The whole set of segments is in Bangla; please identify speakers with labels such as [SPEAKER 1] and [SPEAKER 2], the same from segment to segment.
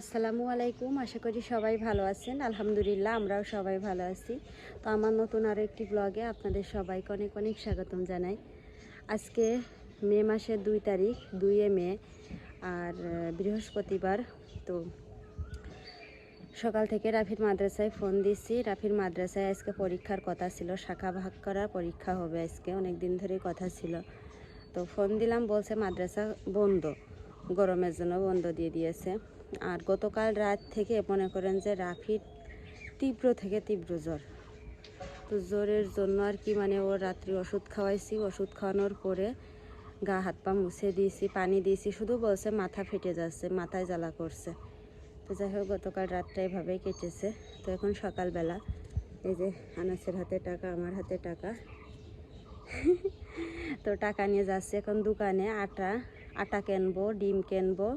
[SPEAKER 1] আসসালামু আলাইকুম। আশা করি সবাই ভালো আছেন। আলহামদুলিল্লাহ, আমরাও সবাই ভালো আছি। তো আমার নতুন আরও একটি ব্লগে আপনাদের সবাইকে অনেক অনেক স্বাগতম জানাই। আজকে মে মাসের দুই তারিখ দুইয়ে মে, আর বৃহস্পতিবার। তো সকাল থেকে রাফির মাদ্রাসায় ফোন দিছি। রাফির মাদ্রাসায় আজকে পরীক্ষার কথা ছিল, শাখা ভাগ করার পরীক্ষা হবে আজকে। অনেক দিন ধরেই কথা ছিল। তো ফোন দিলাম, বলছে মাদ্রাসা বন্ধ। গরমের জন্য বন্ধ দিয়ে দিয়েছে। আর গতকাল রাত থেকে মনে করেন যে রাফির তীব্র থেকে তীব্র জ্বর। তো জ্বরের জন্য আর কি মানে ও রাত্রি ওষুধ খাওয়াইছি, ওষুধ খাওয়ানোর পরে গা, হাত, পা মুছে দিয়েছি, পানি দিয়েছি, শুধু বলছে মাথা ফেটে যাচ্ছে, মাথায় জ্বালা করছে। তো যাই হোক, গতকাল রাতটা এভাবেই কেটেছে। তো এখন সকালবেলা এই যে আনাসের হাতে টাকা, আমার হাতে টাকা। তো টাকা নিয়ে যাচ্ছে এখন দোকানে, আটা আটা কিনবো, ডিম কিনবো।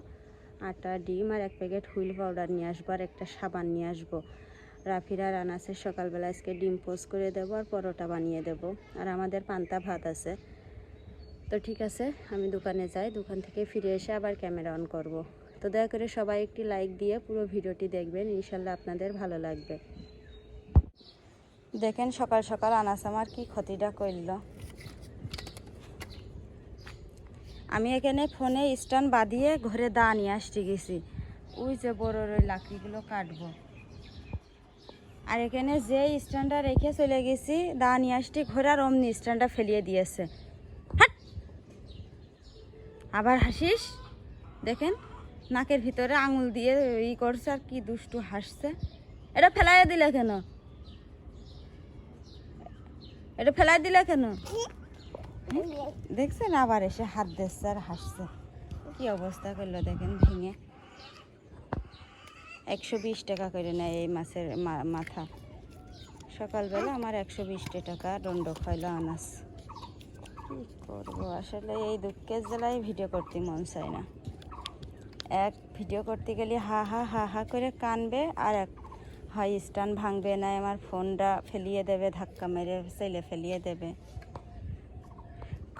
[SPEAKER 1] আটা, ডিম আর এক প্যাকেট হুইল পাউডার নিয়ে আসব আর একটা সাবান নিয়ে আসব। রাফিরা আর আনাসের সকালবেলা আজকে ডিম পোস্ট করে দেবো আর পরোটা বানিয়ে দেবো। আর আমাদের পান্তা ভাত আছে। তো ঠিক আছে, আমি দোকানে যাই, দোকান থেকে ফিরে এসে আবার ক্যামেরা অন করব। তো দয়া করে সবাই একটি লাইক দিয়ে পুরো ভিডিওটি দেখবেন, ইনশাল্লাহ আপনাদের ভালো লাগবে। দেখেন সকাল সকাল আনাস আমার কি ক্ষতিটা করল। আমি এখানে ফোনে স্ট্যান্ড বাঁধিয়ে ঘরে দা নিয়ে আসতে গেছি। ওই যে বড় ওই লাকড়িগুলো কাটবো। আর এখানে যে স্ট্যান্ডটা রেখে চলে গেছি, দা নিয়ে আসতে ঘরে আর অমনি স্ট্যান্ডটা ফেলিয়ে দিয়েছে। আবার হাসিস? দেখেন, নাকের ভিতরে আঙুল দিয়ে ই করছে আর কি দুষ্টু হাসছে। এটা ফেলাই দিলে কেন? এটা ফেলাই দিলে কেন? দেখছেন আবার এসে হাত দিচ্ছে আর হাসছে। কি অবস্থা করল দেখেন, ভেঙে। একশো বিশ টাকা করে নেয় এই মাছের মাথা। সকালবেলা আমার একশো বিশ টাকা দণ্ড খাইলো আনাস। কি করব? আসলে এই দুঃখের জেলায় ভিডিও করতে মন চায় না। এক ভিডিও করতে গেলে হা হা হা হা করে কানবে আর এক হয় স্ট্যান্ড ভাঙবে না, আমার ফোনটা ফেলিয়ে দেবে, ধাক্কা মেরে সেলে ফেলিয়ে দেবে।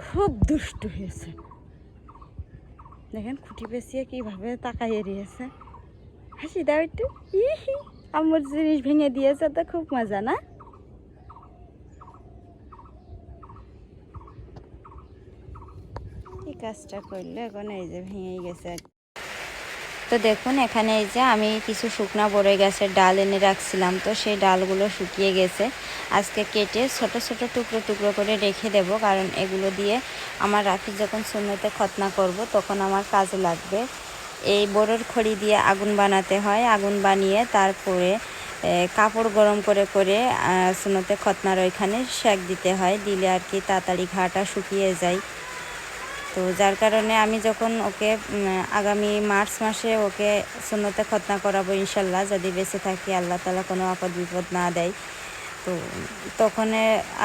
[SPEAKER 1] খুব দুষ্ট হয়েছে। দেখেন খুঁটি পেঁচিয়ে কীভাবে তাকাইয়ে দিয়েছে হাসি দাও একটু। আমার জিনিস ভেঙে দিয়েছে তো খুব মজা, না? এই কাজটা করলে এখন এই যে ভেঙে গেছে। তো দেখুন, এখানে এই যে আমি কিছু শুকনা বড়ে গাছের ডাল এনে রাখছিলাম। তো সেই ডালগুলো শুকিয়ে গেছে। আজকে কেটে ছোট ছোট টুকরো টুকরো করে রেখে দেব। কারণ এগুলো দিয়ে আমার রাফি যখন শূন্যতে খতনা করব, তখন আমার কাজে লাগবে। এই বড়োর খড়ি দিয়ে আগুন বানাতে হয়। আগুন বানিয়ে তারপরে কাপড় গরম করে করে শূন্যতে খতনার ওইখানে সেক দিতে হয়। দিলে আর কি তাড়াতাড়ি ঘাটা শুকিয়ে যায়। তো যার কারণে আমি যখন ওকে আগামী মার্চ মাসে ওকে সুন্নতে খতনা করাবো ইনশাল্লাহ, যদি বেঁচে থাকি, আল্লাহ তালা কোনো আপদ বিপদ না দেয়। তো তখন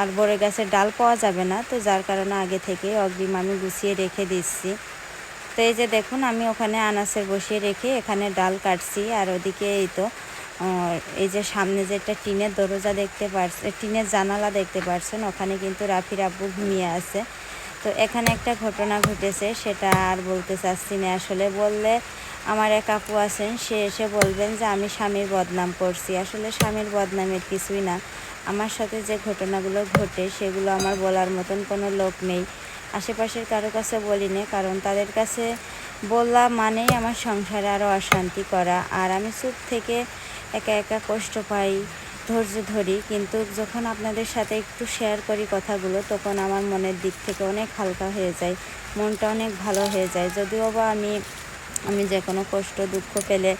[SPEAKER 1] আর বড় গাছের ডাল পাওয়া যাবে না, তো যার কারণে আগে থেকে অগ্রিম আমি গুছিয়ে রেখে দিচ্ছি। তো এই যে দেখুন, আমি ওখানে আনাসের বসিয়ে রেখে এখানে ডাল কাটছি, আর ওদিকে এই তো এই যে সামনে যে একটা টিনের দরজা দেখতে পারছে, টিনের জানালা দেখতে পারছেন, ওখানে কিন্তু রাফির আব্বু ঘুমিয়ে আছে। তো এখানে একটা ঘটনা ঘটেছে, সেটা আর বলতে চাচ্ছি না আসলে। বললে আমার এক আপু আছেন, সে এসে বলবেন যে, আমি স্বামীর বদনাম করছি। আসলে স্বামীর বদনামের কিছুই না। আমার সাথে যে ঘটনাগুলো ঘটে, সেগুলো আমার বলার মতন কোনো লোক নেই। আশেপাশের কারও কাছে বলি না, কারণ তাদের কাছে বললা মানেই আমার সংসারে আরও অশান্তি করা। আর আমি চুপ থেকে একা একা কষ্ট পাই। ধৈর্য ধরি, কিন্তু যখন আপনাদের সাথে একটু শেয়ার করি কথাগুলো, তখন আমার মনের দিক থেকে অনেক হালকা হয়ে যায়, মনটা অনেক ভালো হয়ে যায়। যদিও বা আমি আমি যে কোনো কষ্ট, দুঃখ পেলে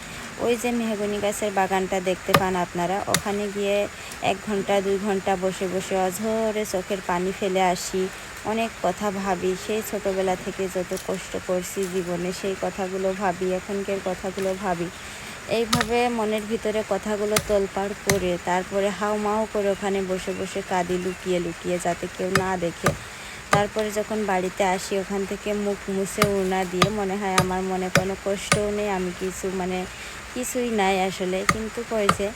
[SPEAKER 1] ওই যে মেহগনি গাছের বাগানটা দেখতে পান আপনারা, ওখানে গিয়ে এক ঘণ্টা, দুই ঘণ্টা বসে বসে অঝরে চোখের পানি ফেলে আসি, অনেক কথা ভাবি। সেই ছোটবেলা থেকে যত কষ্ট করছি জীবনে, সেই কথাগুলো ভাবি, এখনকার কথাগুলো ভাবি। এইভাবে মনের ভিতরে কথাগুলো তোলপাড় করে তারপরে হাউমাউ করে ওখানে বসে বসে কাঁদি লুকিয়ে লুকিয়ে যাতে কেউ না দেখে। তারপরে যখন বাড়িতে আসি, ওখান থেকে মুখ মুছে উনা দিয়ে মনে হয় আমার মনে কোনো কষ্টও নেই, আমি কিছু মানে কিছুই নাই আসলে। কিন্তু কয়েছে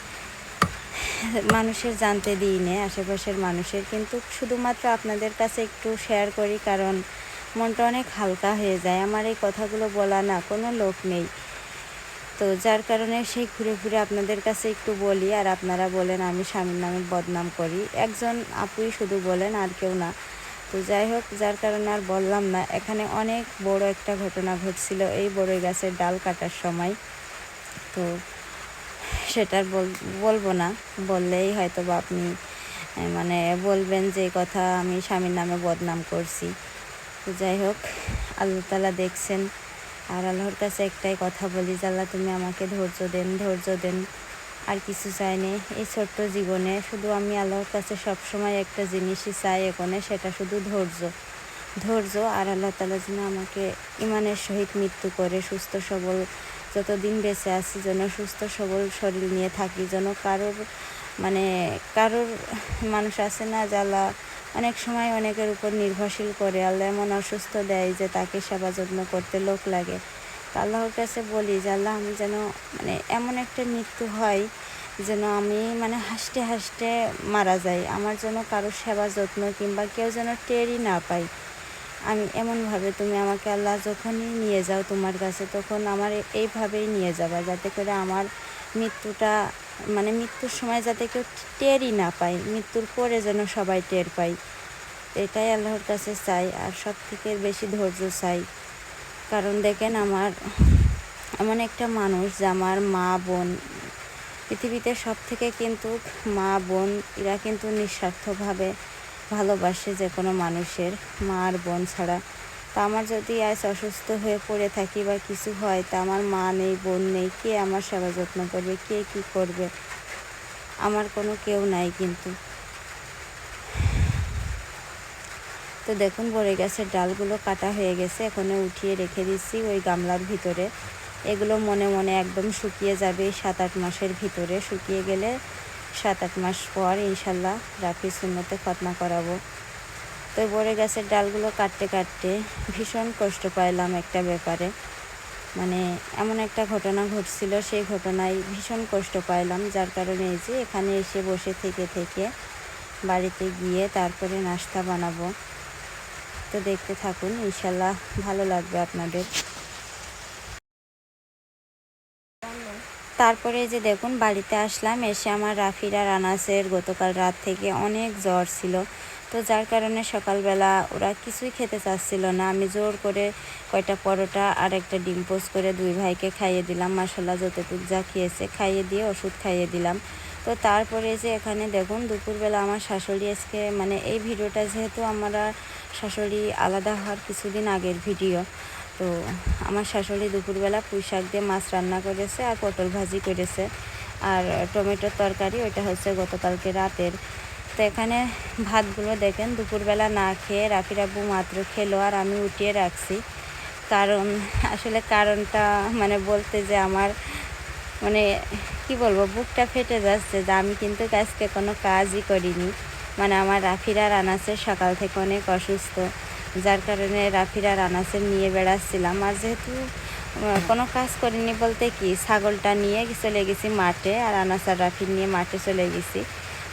[SPEAKER 1] মানুষের জানতে দিই নে, আশেপাশের মানুষের। কিন্তু শুধুমাত্র আপনাদের কাছে একটু শেয়ার করি, কারণ মনটা অনেক হালকা হয়ে যায়। আমার এই কথাগুলো বলা না, কোনো লোক নেই। তো যার কারণে সেই ঘুরে ঘুরে আপনাদের কাছে একটু বলি, আর আপনারা বলেন আমি স্বামীর নামে বদনাম করি। একজন আপুই শুধু বলেন আর কেউ না। তো যাই হোক, যার কারণে আর বললাম না। এখানে অনেক বড় একটা ঘটনা ঘটছিল এই বড়ই গাছের ডাল কাটার সময়। তো সেটার বল- বলব না। বললেই হয়তো বা আপনি মানে বলবেন যে কথা আমি স্বামীর নামে বদনাম করছি। তো যাই হোক, আল্লাহ তালা দেখছেন। আর আল্লাহর কাছে একটাই কথা বলি আল্লাহ তুমি আমাকে ধৈর্য দেন ধৈর্য দেন। আর কিছু চাই চাইনি এই ছোট্ট জীবনে শুধু আমি আল্লাহর কাছে সবসময় একটা জিনিসই চাই এখানে, সেটা শুধু ধৈর্য। ধৈর্য আর আল্লাহ তালা যেন আমাকে ইমানের সহিত মৃত্যু করে, সুস্থ, সবল, যতদিন বেঁচে আছি, যেন সুস্থ, সবল শরীর নিয়ে থাকি, যেন কারোর মানে কারোর মানুষ আছে না আল্লাহ অনেক সময় অনেকের উপর নির্ভরশীল করে। আল্লাহ এমন অসুস্থ দেয় যে তাকে সেবা যত্ন করতে লোক লাগে। আল্লাহর কাছে বলি যে, আল্লাহ, আমি যেন মানে এমন একটা মৃত্যু হয় যেন আমি মানে হাসতে হাসতে মারা যাই। আমার জন্য কারও সেবা যত্ন কিংবা কেউ যেন টেরই না পাই আমি এমনভাবে তুমি আমাকে আল্লাহ যখনই নিয়ে যাও তোমার কাছে, তখন আমার এইভাবেই নিয়ে যাবা, যাতে করে আমার মৃত্যুটা মানে মৃত্যুর সময় যাতে কেউ টেরই না পায়, মৃত্যুর পরে যেন সবাই টের পায়। এটাই আল্লাহর কাছে চাই, আর সব থেকে বেশি ধৈর্য চাই। কারণ দেখেন আমার, এমন একটা মানুষ যে আমার মা, বোন, পৃথিবীতে সব থেকে কিন্তু মা, বোন, এরা কিন্তু নিঃস্বার্থভাবে ভালোবাসে যে কোনো মানুষের, মা আর বোন ছাড়া। তা আমার যদি আজ অসুস্থ হয়ে পড়ে থাকি বা কিছু হয়, তা আমার মা নেই, বোন নেই, কে আমার সেবা যত্ন করবে, কে কি করবে? আমার কোনো কেউ নাই কিন্তু। তো দেখুন বড়ে গাছের ডালগুলো কাটা হয়ে গেছে, এখানে উঠিয়ে রেখে দিচ্ছি ওই গামলার ভিতরে। এগুলো মনে মনে একদম শুকিয়ে যাবে সাত আট মাসের ভিতরে। শুকিয়ে গেলে সাত আট মাস পর ইনশাল্লাহ রাফি শূন্যতে খতনা করাবো। তো বড়ে গাছের ডালগুলো কাটতে কাটতে ভীষণ কষ্ট পাইলাম একটা ব্যাপারে। মানে এমন একটা ঘটনা ঘটছিল, সেই ঘটনায় ভীষণ কষ্ট পাইলাম। যার কারণে এই যে এখানে এসে বসে থেকে থেকে বাড়িতে গিয়ে তারপরে নাস্তা বানাবো। তো দেখতে থাকুন, ইনশাল্লাহ ভালো লাগবে আপনাদের। তারপরে যে দেখুন, বাড়িতে আসলাম, এসে আমার রাফিরা আর আনাসের গতকাল রাত থেকে অনেক জ্বর ছিল। তো যার কারণে সকালবেলা ওরা কিছুই খেতে চাচ্ছিল না। আমি জোর করে কয়টা পরোটা আর একটা ডিম পোস্ট করে দুই ভাইকে খাইয়ে দিলাম। মশলা যতটুক যা খেয়েছে খাইয়ে দিয়ে ওষুধ খাইয়ে দিলাম। তো তারপরে যে এখানে দেখুন, দুপুরবেলা আমার শাশুড়ি আজকে মানে এই ভিডিওটা যেহেতু আমরা শাশুড়ি আলাদা হওয়ার কিছুদিন আগের ভিডিও তো আমার শাশুড়ি দুপুরবেলা পুঁই শাক দিয়ে মাছ রান্না করেছে আর পটল ভাজি করেছে। আর টমেটোর তরকারি, ওইটা হচ্ছে গতকালকে রাতের। তো এখানে ভাতগুলো দেখেন, দুপুরবেলা না খেয়ে রাফির মাত্র খেলো আর আমি উঠিয়ে রাখছি। কারণ, আসলে কারণটা মানে বলতে যে আমার মানে কি বলব, বুকটা ফেটে যাচ্ছে যে আমি কিন্তু আজকে কোনো কাজই করিনি। মানে আমার রাফিরা রানাসের সকাল থেকে অনেক অসুস্থ। যার কারণে রাফিরা রানাসের নিয়ে বেড়াচ্ছিলাম। আর যেহেতু কোনো কাজ করিনি বলতে কি, ছাগলটা নিয়ে চলে গেছি মাঠে আর আনাস আর রাফির নিয়ে মাঠে চলে গেছি।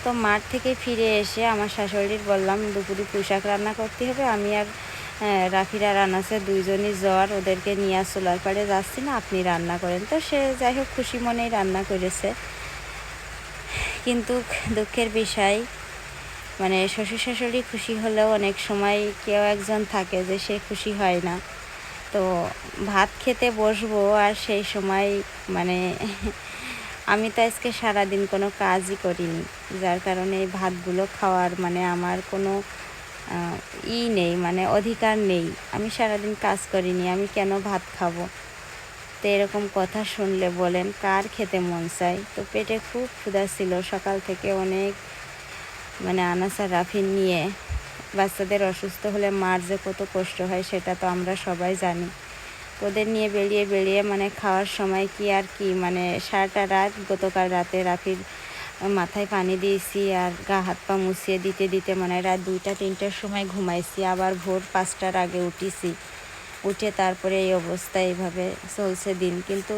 [SPEAKER 1] তো মাঠ থেকে ফিরে এসে আমার শাশুড়ির বললাম, দুপুরে পোশাক রান্না করতে হবে। আমি আর রাফির আর আনাসের দুইজনই জ্বর, ওদেরকে নিয়ে আর পাড়ে যাচ্ছি না, আপনি রান্না করেন। তো সে যাই হোক, খুশি মনেই রান্না করেছে। কিন্তু দুঃখের বিষয় মানে শ্বশুর শাশুড়ি খুশি হলেও অনেক সময় কেউ একজন থাকে যে সে খুশি হয় না। তো ভাত খেতে বসবো আর সেই সময় মানে আমি তো আজকে সারাদিন কোনো কাজই করিনি। যার কারণে এই ভাতগুলো খাওয়ার মানে আমার কোনো ই নেই মানে অধিকার নেই। আমি সারাদিন কাজ করিনি, আমি কেন ভাত খাব? তো এরকম কথা শুনলে বলেন, কার খেতে মন চায়? তো পেটে খুব ক্ষুধা ছিল, সকাল থেকে অনেক মানে আনাসা রাফিন নিয়ে বাচ্চাদের অসুস্থ হলে মার যে কত কষ্ট হয় সেটা তো আমরা সবাই জানি। ওদের নিয়ে বেরিয়ে বেরিয়ে মানে খাওয়ার সময় কি আর কি মানে সারাটা রাত, গতকাল রাতে রাফির মাথায় পানি দিয়েছি আর গা হাত পা মুছিয়ে দিতে দিতে মানে রাত দুইটা, তিনটার সময় ঘুমাইছি, আবার ভোর পাঁচটার আগে উঠিছি। উঠে তারপরে এই অবস্থা এইভাবে চলছে দিন। কিন্তু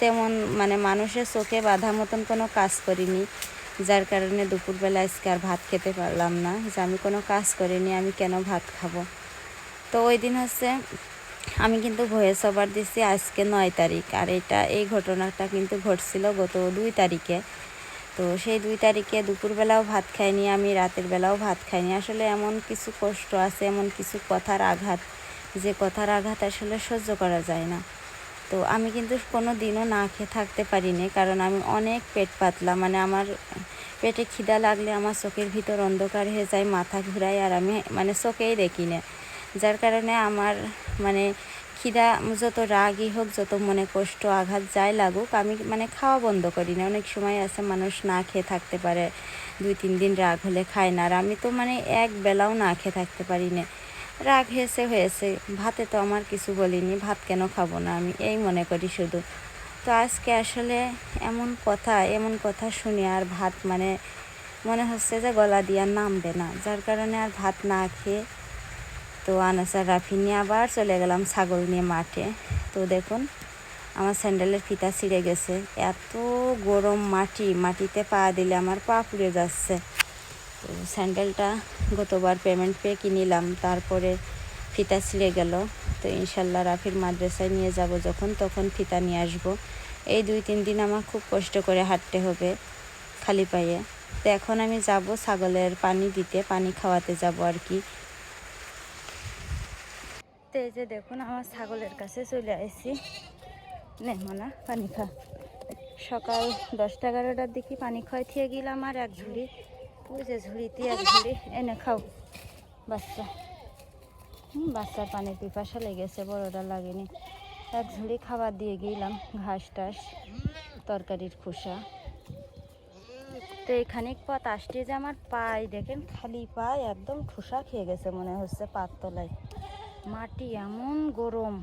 [SPEAKER 1] তেমন মানে মানুষের চোখে বাধা মতন কোনো কাজ করিনি। যার কারণে দুপুরবেলা আজকে আর ভাত খেতে পারলাম না। যে আমি কোনো কাজ করিনি, আমি কেন ভাত খাব? তো ওই দিন হচ্ছে আমি কিন্তু ভয়েস ওভার দিছি আজকে নয় তারিখ। আর এটা, এই ঘটনাটা কিন্তু ঘটছিল গত দুই তারিখে। তো সেই দুই তারিখে দুপুরবেলাও ভাত খাইনি, আমি রাতের বেলাও ভাত খাইনি। আসলে এমন কিছু কষ্ট আছে, এমন কিছু কথার আঘাত। যে কথার আঘাত আসলে সহ্য করা যায় না। তো আমি কিন্তু কোনো দিনও না খেয়ে থাকতে পারিনি, কারণ আমি অনেক পেট পাতলা মানে আমার পেটে খিদা লাগলে আমার চোখের ভিতর অন্ধকার হয়ে যায়, মাথা ঘুরায়, আর আমি মানে চোখেই দেখি না। যার কারণে আমার মানে খিদা যত রাগই হোক, যত মনে কষ্ট, আঘাত যাই লাগুক, আমি মানে খাওয়া বন্ধ করি না। অনেক সময় আছে মানুষ না খেয়ে থাকতে পারে, দুই তিন দিন রাগ হলে খায় না। আর আমি তো মানে এক বেলাও না খেয়ে থাকতে পারি না। রাগ হয়েছে হয়েছে, ভাতে তো আমার কিছু বলিনি, ভাত কেন খাব না আমি? এই মনে করি শুধু। তো আজকে আসলে এমন কথা এমন কথা শুনি আর ভাত মানে মনে হচ্ছে যে গলা দিয়ে নামবে না। যার কারণে আর ভাত না খেয়ে তো আনাসার রাফি নিয়ে আবার চলে গেলাম ছাগল নিয়ে মাঠে। তো দেখুন, আমার স্যান্ডেলের ফিতা ছিঁড়ে গেছে। এত গরম মাটি, মাটিতে পা দিলে আমার পা পুড়ে যাচ্ছে। তো স্যান্ডেলটা গতবার পেমেন্ট পেয়ে কিনিলাম তারপরে ফিতা ছিঁড়ে গেল। তো ইনশাল্লাহ রাফির মাদ্রাসায় নিয়ে যাব যখন, তখন ফিতা নিয়ে আসব। এই দুই তিন দিন আমার খুব কষ্ট করে হাঁটতে হবে খালি পায়ে। তো এখন আমি যাব ছাগলের পানি দিতে, পানি খাওয়াতে যাব আর কি। তো এই যে দেখুন, আমার ছাগলের কাছে চলে আসছি নে, মানা, পানি খা। সকাল দশটা এগারোটার দিকে পানি খাওয়াই থিয়ে গেলাম আর এক ঝুড়ি ওই যে ঝুড়িতে এক ঝুড়ি এনে খাও। বাচ্চা। বাচ্চার পানির পিপাসা লেগেছে, বড়টা লাগেনি। এক ঝুড়ি খাবার দিয়ে গেলাম, ঘাস টাস, তরকারির খোসা। তো এখানে পথ আসতে যে আমার পায়ে, দেখেন খালি পায়ে একদম ঠোসা খেয়ে গেছে মনে হচ্ছে পাত তলায় মাটি এমন গরম।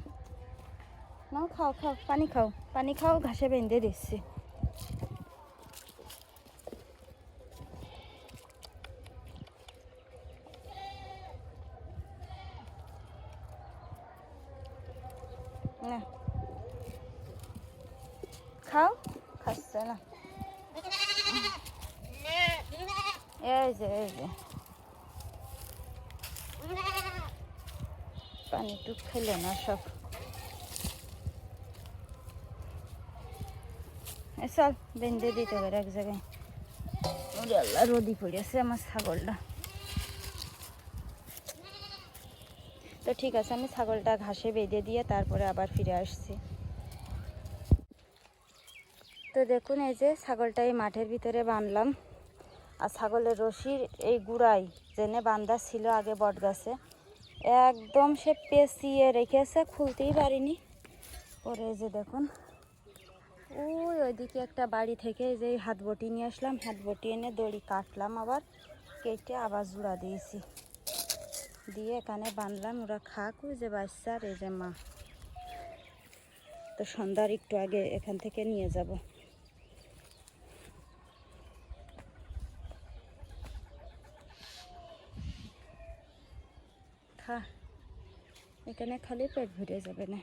[SPEAKER 1] নাও, খাও খাও, পানি খাও পানি খাও, ঘাসে বেঁধে দিচ্ছি। পানি টুক খেলো না সব। চল বেঁধে দিতে হবে এক জায়গায়। ওরে আল্লাহ রোদি পড়েছে আমার ছাগলটা। তো ঠিক আছে, আমি ছাগলটা ঘাসে বেঁধে দিয়ে তারপরে আবার ফিরে আসছি। তো দেখুন, এই যে ছাগলটা এই মাঠের ভিতরে বাঁধলাম। আর ছাগলের রশির এই গুড়াই জেনে বান্ধা ছিল আগে বট গাছে একদম সে পেঁচিয়ে রেখেছে, খুলতেই পারিনি। পরে যে দেখুন, ওই ওইদিকে একটা বাড়ি থেকে যে হাত বটি নিয়ে আসলাম, হাত বটি এনে দড়ি কাটলাম আবার, কেটে আবার জোড়া দিয়েছি। দিয়ে এখানে বাঁধলাম, ওরা খাক, ওই যে বাচ্চা আর এই যে মা। তো সন্ধ্যার একটু আগে এখান থেকে নিয়ে যাব। খা এখানে খালি পেট ভরে যাবে না।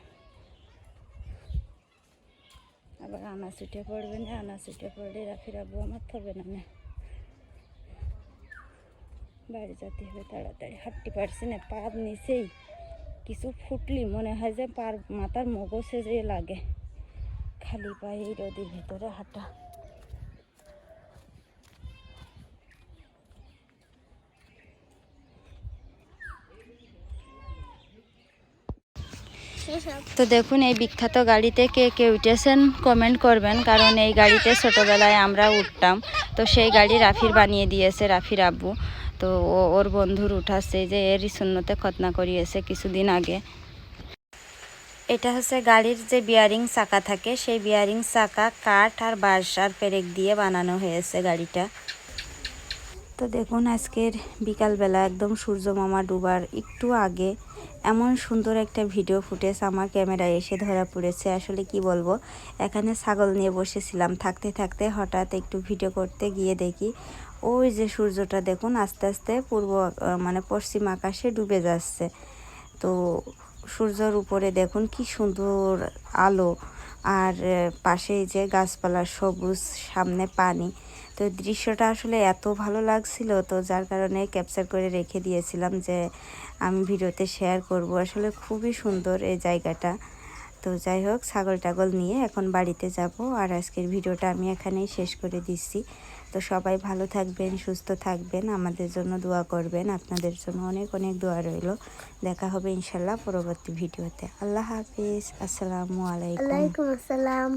[SPEAKER 1] আবার আনা ছুটে পড়বে না, আনা ছুটে পড়লে রাখি রাখব আমার থবে না না। বাড়ি যেতে হবে, তাড়াতাড়ি। হাঁটতে পারছি না পার নিচেই কিছু ফুটলি, মনে হয় যে পার মাথার মগজে যে লাগে। খালি পায়ে এই ভিতরে হাঁটা। তো দেখুন, এই বিখ্যাত গাড়িতে কে কে উঠেছেন কমেন্ট করবেন, কারণ এই গাড়িতে ছোটোবেলায় আমরা উঠতাম। তো সেই গাড়ি রাফির বানিয়ে দিয়েছে রাফির আব্বু। তো ওর বন্ধুর উঠাচ্ছে, যে এরই শূন্যতে খতনা করিয়েছে কিছুদিন আগে। এটা হচ্ছে গাড়ির যে বিয়ারিং চাকা থাকে, সেই বিয়ারিং চাকা কাঠ আর বাঁশ আর পেরেক দিয়ে বানানো হয়েছে গাড়িটা। তো দেখুন, আজকের বিকালবেলা একদম সূর্য মামা ডুবার একটু আগে এমন সুন্দর একটা ভিডিও ফুটেজ আমার ক্যামেরায় এসে ধরা পড়েছে। আসলে কি বলব, এখানে ছাগল নিয়ে বসেছিলাম। থাকতে থাকতে হঠাৎ একটু ভিডিও করতে গিয়ে দেখি, ওই যে সূর্যটা দেখুন, আস্তে আস্তে পূর্ব মানে পশ্চিম আকাশে ডুবে যাচ্ছে। তো সূর্যর উপরে দেখুন কি সুন্দর আলো, আর পাশেই যে গাছপালা সবুজ, সামনে পানি তো দৃশ্যটা আসলে এত ভালো লাগছিল, তো যার কারণে ক্যাপচার করে রেখে দিয়েছিলাম যে আমি ভিডিওতে শেয়ার করব। আসলে খুবই সুন্দর এই জায়গাটা। তো যাই হোক, ছাগল টাগল নিয়ে এখন বাড়িতে যাব আর আজকের ভিডিওটা আমি এখানেই শেষ করে দিচ্ছি। তো সবাই ভালো থাকবেন, সুস্থ থাকবেন, আমাদের জন্য দোয়া করবেন। আপনাদের জন্য অনেক অনেক দোয়া রইল। দেখা হবে ইনশাল্লাহ পরবর্তী ভিডিওতে। আল্লাহ হাফিজ। আসসালামু আলাইকুম
[SPEAKER 2] আসসালাম।